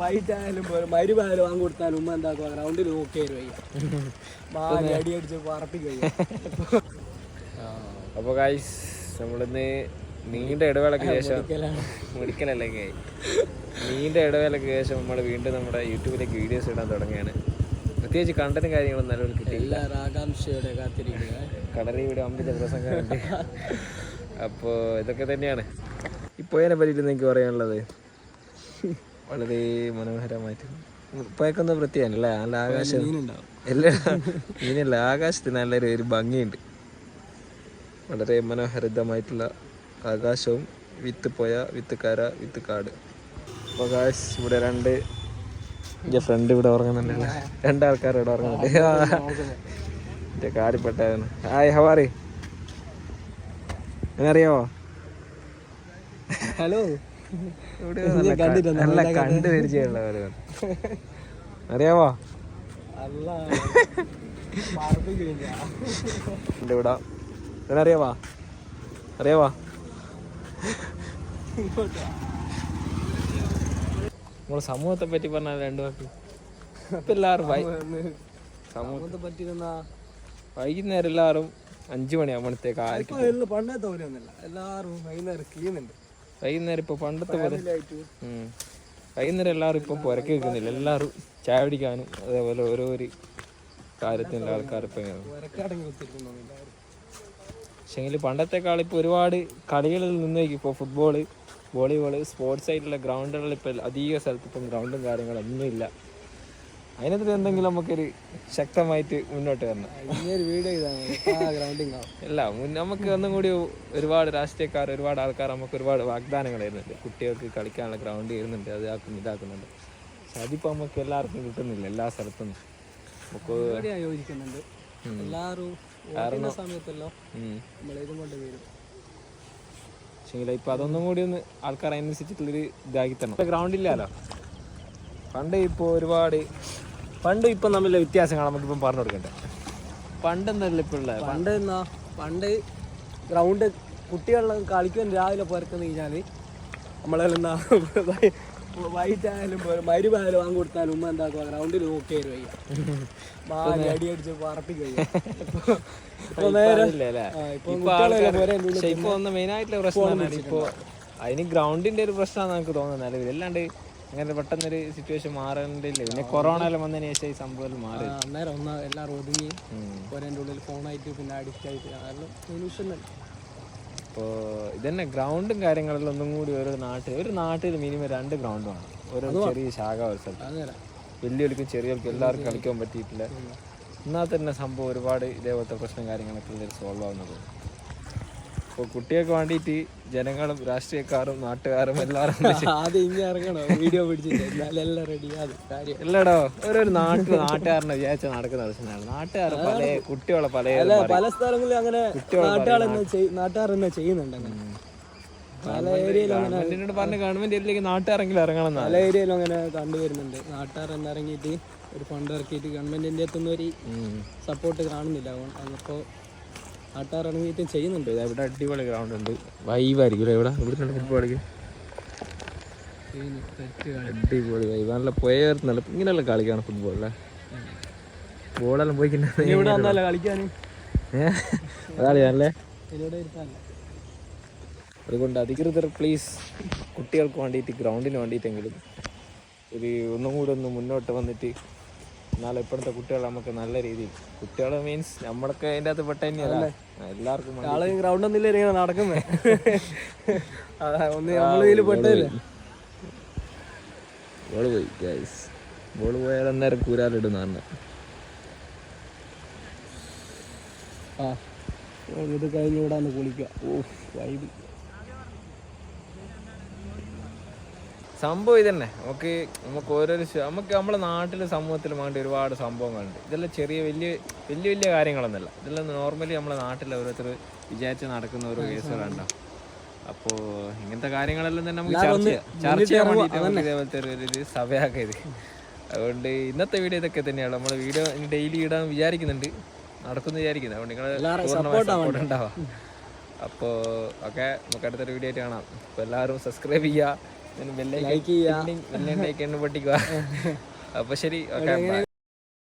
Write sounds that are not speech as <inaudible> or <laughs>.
വൈകിട്ടായാലും മരുവായാലും വാങ്ങി കൊടുത്താലും ഉമ്മ എന്താക്കുക ഗ്രൗണ്ടിൽ വയ്യ മാറി അടി അടിച്ച് പറപ്പിക്കുക അപ്പോൾ ഗൈസ് നമ്മളിന്ന് നീണ്ട ഇടവേളയ്ക്ക് ശേഷം മുടിക്കലല്ലെങ്കിൽ നീണ്ട ഇടവേളയ്ക്ക് ശേഷം നമ്മൾ വീണ്ടും നമ്മുടെ യൂട്യൂബിലേക്ക് വീഡിയോസ് ഇടാൻ തുടങ്ങിയാണ് പ്രത്യേകിച്ച് കണ്ടന്റ് കാര്യങ്ങളും നല്ലപോലെ കിട്ടി എല്ലാവരും ആകാംക്ഷയോടെ കാത്തിരിക്കുക ഇവിടെ അമ്പിച്ച പ്രസംഗമുണ്ട്. അപ്പോൾ ഇതൊക്കെ തന്നെയാണ്. ഇപ്പോൾ അതിനെ പറ്റിയിട്ട് എനിക്ക് പറയാനുള്ളത്? വളരെ മനോഹരമായിട്ട് ഇപ്പോഴൊക്കെ വൃത്തിയാണല്ലേ നല്ല ആകാശം. എല്ലാം ഇങ്ങനെയല്ല ആകാശത്തിന് നല്ലൊരു ഒരു ഭംഗിയുണ്ട്. വളരെ മനോഹരിതമായിട്ടുള്ള ആകാശവും വിത്ത് പോയ വിത്ത് കര വിത്ത് കാട്. അപ്പോൾ കാശ് ഇവിടെ രണ്ട് എന്റെ ഫ്രണ്ട് ഇവിടെ ഉറങ്ങുന്നുണ്ടല്ലോ രണ്ടാൾക്കാർ ഇവിടെ ഉറങ്ങുന്നുണ്ട്. എന്റെ കാടിപ്പെട്ടായിരുന്നു ഹായ് ഹവാറി അറിയാവോ? ഹലോ നല്ല കണ്ടു അറിയാവോ? ഇവിടെ. നമ്മൾ സമൂഹത്തെ പറ്റി പറഞ്ഞാൽ രണ്ടു വാക്ക്. ഇപ്പൊ എല്ലാവരും സമൂഹത്തെ പറ്റി വൈകുന്നേരം എല്ലാവരും അഞ്ചു മണിയാകുമ്പോഴത്തേക്ക് ആയിരിക്കും പണ്ടത്തെ എല്ലാരും വൈകുന്നേരം ചെയ്യുന്നുണ്ട് വൈകുന്നേരം ഇപ്പൊ പണ്ടത്തെ പോലെ. വൈകുന്നേരം എല്ലാവരും ഇപ്പം പുരക്ക് വെക്കുന്നില്ല എല്ലാവരും ചായ പിടിക്കാനും അതേപോലെ ഓരോ ഒരു കാര്യത്തിനുള്ള ആൾക്കാർ ഇപ്പം പക്ഷേങ്കിൽ പണ്ടത്തെക്കാൾ ഇപ്പോൾ ഒരുപാട് കളികളിൽ നിന്ന് ഇപ്പോൾ ഫുട്ബോൾ വോളിബോൾ സ്പോർട്സ് ആയിട്ടുള്ള ഗ്രൗണ്ടുകളിൽ ഇപ്പോൾ അധിക സ്ഥലത്ത് ഇപ്പം ഗ്രൗണ്ടും കാര്യങ്ങളൊന്നും ഇല്ല അതിനകത്ത് എന്തെങ്കിലും നമുക്കൊരു ശക്തമായിട്ട് മുന്നോട്ട് വരണം. അല്ല നമുക്ക് ഒന്നും കൂടി ഒരുപാട് രാഷ്ട്രീയക്കാർ ഒരുപാട് ആൾക്കാർ നമുക്ക് ഒരുപാട് വാഗ്ദാനങ്ങൾ തരുന്നുണ്ട്. കുട്ടികൾക്ക് കളിക്കാനുള്ള ഗ്രൗണ്ട് തരുന്നുണ്ട് അതാക്കും ഇതാക്കുന്നുണ്ട്. പക്ഷെ അതിപ്പോൾ നമുക്ക് എല്ലാവർക്കും കിട്ടുന്നില്ല എല്ലാ സ്ഥലത്തും. നമുക്ക് യോജിക്കുന്നുണ്ട് എല്ലാവരും സമയത്തല്ലോ ഇപ്പൊ അതൊന്നും കൂടി ഒന്ന് ആൾക്കാർ അതിനനുസരിച്ചിട്ടുള്ളൊരു ഇതാക്കി തരണം. ഗ്രൗണ്ട് ഇല്ലല്ലോ പണ്ട് ഇപ്പോൾ ഒരുപാട് പണ്ട് ഇപ്പം വ്യത്യാസം വ്യത്യാസങ്ങൾ നമുക്കിപ്പം പറഞ്ഞു കൊടുക്കണ്ടേ പണ്ട് എന്നല്ല ഇപ്പൊ ഉള്ള പണ്ട് എന്നാ പണ്ട് ഗ്രൗണ്ട് കുട്ടികളെ കളിക്കാൻ രാവിലെ പുറക്കുന്ന കഴിഞ്ഞാൽ നമ്മളെല്ലാം വൈകിട്ടായാലും മരുവായാലും വാങ്ങി കൊടുത്താലും ഉമ്മ എന്താക്കുക ഗ്രൗണ്ടിൽ ഓക്കെ വയ്യ മാറി അടി അടിച്ച് പറപ്പിക്കുക ഇപ്പൊ മെയിൻ ആയിട്ടുള്ള പ്രശ്നമാണ് ഇപ്പൊ അതിന് ഗ്രൗണ്ടിന്റെ ഒരു പ്രശ്നമാണ് നമുക്ക് തോന്നുന്നത്. നിലവിൽ അല്ലാണ്ട് അങ്ങനെ പെട്ടെന്നൊരു സിറ്റുവേഷൻ മാറേണ്ടില്ല. പിന്നെ കൊറോണ എല്ലാം വന്നതിന് ശേഷം ഈ സംഭവം മാറി. അന്നേരം ഒന്ന് എല്ലാവരും ഒതുങ്ങി ഒരേന്റെ ഉള്ളിൽ ഫോണായിട്ട് പിന്നെ അഡിക്റ്റ് ആയിട്ട്. അപ്പോൾ സൊല്യൂഷൻ അപ്പോൾ ഇതന്നെ ഗ്രൗണ്ടും കാര്യങ്ങളെല്ലാം ഒന്നും കൂടി ഓരോ നാട്ടിൽ ഒരു നാട്ടിൽ മിനിമം രണ്ട് ഗ്രൗണ്ട് വേണം. ഓരോ ചെറിയ ശാഖ അങ്ങനെ വലിയവർക്കും ചെറിയവർക്കും എല്ലാവർക്കും കളിക്കാൻ പറ്റിയിട്ടില്ല. എന്നാൽ തന്നെ സംഭവം ഒരുപാട് ഇതേപോലത്തെ പ്രശ്നം കാര്യങ്ങളൊക്കെ സോൾവ് ആവുന്നത്. ഇപ്പോൾ കുട്ടികൾക്ക് വേണ്ടിയിട്ട് ജനങ്ങളും രാഷ്ട്രീയക്കാരും നാട്ടുകാരും എല്ലാവരും <laughs> ആദ്യം ഇനി ഇറങ്ങണോ? വീഡിയോ പിടിച്ചിട്ട് എല്ലാം റെഡി അത് കാര്യം. ഇല്ലടോ ഓരോ നാട്ടിൽ നാട്ടുകാരനെ വിചാരിച്ച നടക്കുന്ന പ്രശ്നമാണ് നാട്ടുകാർ പല കുട്ടികളെ പല പല സ്ഥലങ്ങളിലും അങ്ങനെ നാട്ടുകാരെന്നെ ചെയ്യുന്നുണ്ട് അങ്ങനെ. പല ഏരിയയിലും അങ്ങനെ പറഞ്ഞ ഗവൺമെന്റ് ഏരിയയിലേക്ക് നാട്ടുകാരെങ്കിലും ഇറങ്ങണം പല ഏരിയയിലും അങ്ങനെ കണ്ടുവരുന്നുണ്ട്. നാട്ടുകാർ എന്നിറങ്ങിയിട്ട് ഒരു ഫണ്ട് ഇറക്കിയിട്ട് ഗവൺമെന്റിന്റെ അടുത്തൊന്നും ഒരു സപ്പോർട്ട് കാണുന്നില്ല. അപ്പോൾ നാട്ടുകാർ ഇറങ്ങിയിട്ട് ചെയ്യുന്നുണ്ട് ഇവിടെ അടിപൊളി ഗ്രൗണ്ട് ഉണ്ട്. വൈവായിരിക്കും ഇവിടെ? ഇവിടെ ഫുട്ബോൾ കളിക്കും അടിപൊളി വൈബ് നല്ല പോയർന്നല്ല ഇങ്ങനെയല്ല കളിക്കാണ് ഫുട്ബോൾ അല്ലേ? ബോളെല്ലാം പോയി കളിക്കാനും അതാളിയാണല്ലേ അതുകൊണ്ട് അധികൃതർ പ്ലീസ് കുട്ടികൾക്ക് വേണ്ടിയിട്ട് ഗ്രൗണ്ടിന് വേണ്ടിയിട്ടെങ്കിലും ഒരു ഒന്നും കൂടെ ഒന്ന് മുന്നോട്ട് വന്നിട്ട് എന്നാലും ഇപ്പോഴത്തെ കുട്ടികൾ നമുക്ക് നല്ല രീതിയിൽ കുട്ടികൾ മീൻസ് നമ്മളൊക്കെ അതിന്റെ അകത്ത് പെട്ട തന്നെയല്ലേ എല്ലാവർക്കും ആൾ ഗ്രൗണ്ട് ഒന്നില്ല ഇങ്ങനെ നടക്കുന്നേ? <laughs> ഒന്ന് നമ്മൾ ഇതിൽ പെട്ടില്ല ബോൾ പോയി. ഗൈസ് ബോൾ പോയാൽ അന്നേരം കൂരാലിടുന്ന ആ ഇത് കഴിഞ്ഞ് ഇവിടെ ഒന്ന് കുളിക്കുക. ഓ വൈബ്. സംഭവം ഇതന്നെ. നമുക്ക് നമുക്ക് ഓരോരോ നമുക്ക് നമ്മുടെ നാട്ടിലെ സമൂഹത്തിലും വേണ്ടി ഒരുപാട് സംഭവങ്ങളുണ്ട്. ഇതെല്ലാം ചെറിയ വലിയ വലിയ വലിയ കാര്യങ്ങളൊന്നുമല്ല. ഇതെല്ലാം നോർമലി നമ്മുടെ നാട്ടിൽ ഓരോരുത്തർ വിചാരിച്ച് നടക്കുന്ന ഓരോ കേസുകളുണ്ടാവും അപ്പോ ഇങ്ങനത്തെ കാര്യങ്ങളെല്ലാം തന്നെ നമുക്ക് ചർച്ച ചർച്ച ചെയ്യാൻ വേണ്ടിയിട്ട് ഇതേപോലത്തെ ഒരു സഭയാക്കിയത്. അതുകൊണ്ട് ഇന്നത്തെ വീഡിയോ ഇതൊക്കെ തന്നെയാണ്. നമ്മൾ വീഡിയോ ഡെയിലി ഇടാൻ വിചാരിക്കുന്നുണ്ട്. നടക്കുന്നു വിചാരിക്കുന്നു. അതുകൊണ്ട് നിങ്ങൾ സപ്പോർട്ട് ഉണ്ടാവാം അപ്പോൾ ഓക്കെ നമുക്ക് അടുത്തൊരു വീഡിയോ ആയിട്ട് കാണാം. അപ്പോൾ എല്ലാവരും സബ്സ്ക്രൈബ് ചെയ്യുക. ലൈക്ക് ചെയ്യുക വെല്ലേണ്ടേക്ക് എണ്ണ പൊട്ടിക്കുക <laughs> അപ്പൊ ശരി ഓക്കെ